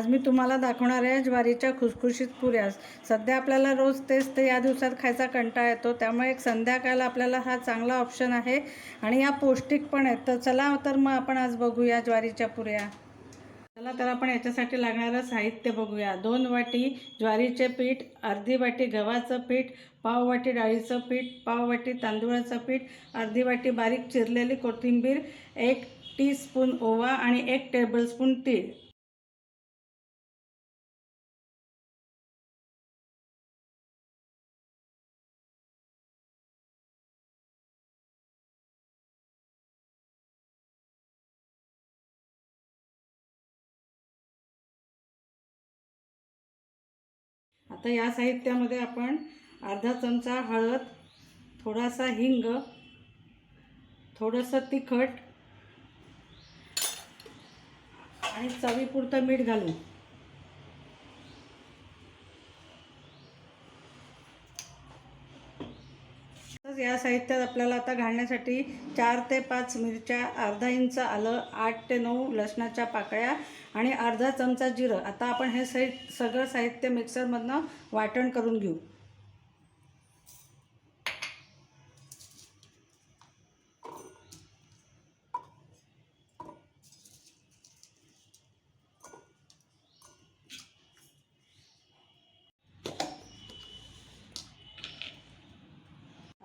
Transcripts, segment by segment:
आज मी तुम्हाला दाखवणार आहे ज्वारीच्या खुसखुशीत पुऱ्या सध्या आपल्याला रोज तेच ते या दिवसात खायचा कंटाळा येतो त्यामुळे एक संध्याकाळला आपल्याला हा चांगला ऑप्शन आहे आणि या पौष्टिक पण आहेत तर चला तर मग आपण आज बघूया ज्वारीच्या पुऱ्या. चला तर आपण याच्यासाठी लागणारं साहित्य बघूया. दोन वाटी ज्वारीचे पीठ अर्धी वाटी गव्हाचं पीठ पाव वाटी डाळीचं पीठ पाव वाटी तांदूळाचं पीठ अर्धी वाटी बारीक चिरलेली कोथिंबीर एक टीस्पून ओवा आणि एक टेबलस्पून तीळ. आता या साहित्यामध्ये आपण अर्धा चमचा हळद थोडासा हिंग थोडंसं तिखट आणि चवीपुरतं मीठ घालू. या साहित्यात आपल्याला आता घालण्यासाठी चार ते पाच मिरच्या अर्धा इंच आलं आठ ते नऊ लसणाच्या पाकळ्या आणि अर्धा चमचा जिरं. आता आपण हे साहित्य सगळं साहित्य मिक्सरमधनं वाटण करून घेऊ.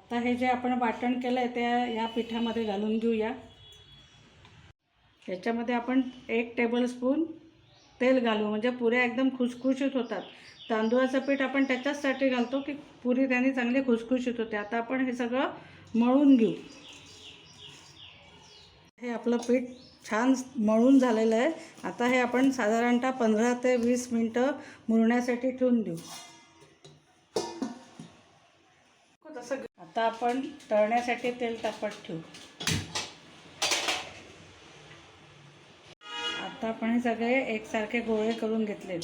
आता हे जे आपण वाटण केलं आहे त्या या पिठामध्ये घालून घेऊया. याच्यामध्ये आपण एक टेबलस्पून तेल घालू. म्हणजे पुऱ्या एकदम खुसखुशीत होतात. तांदूळाचं पीठ आपण त्याच्याचसाठी घालतो की पुरी त्याने चांगली खुसखुशीत होते. आता आपण हे सगळं मळून घेऊ. हे आपलं पीठ छान मळून झालेलं आहे. आता हे आपण साधारणतः पंधरा ते वीस मिनटं मुरण्यासाठी ठेवून देऊ. जसं आता आपण तळण्यासाठी तेल तापत ठेवू. आता आपण हे सगळे एकसारखे गोळे करून घेतलेत.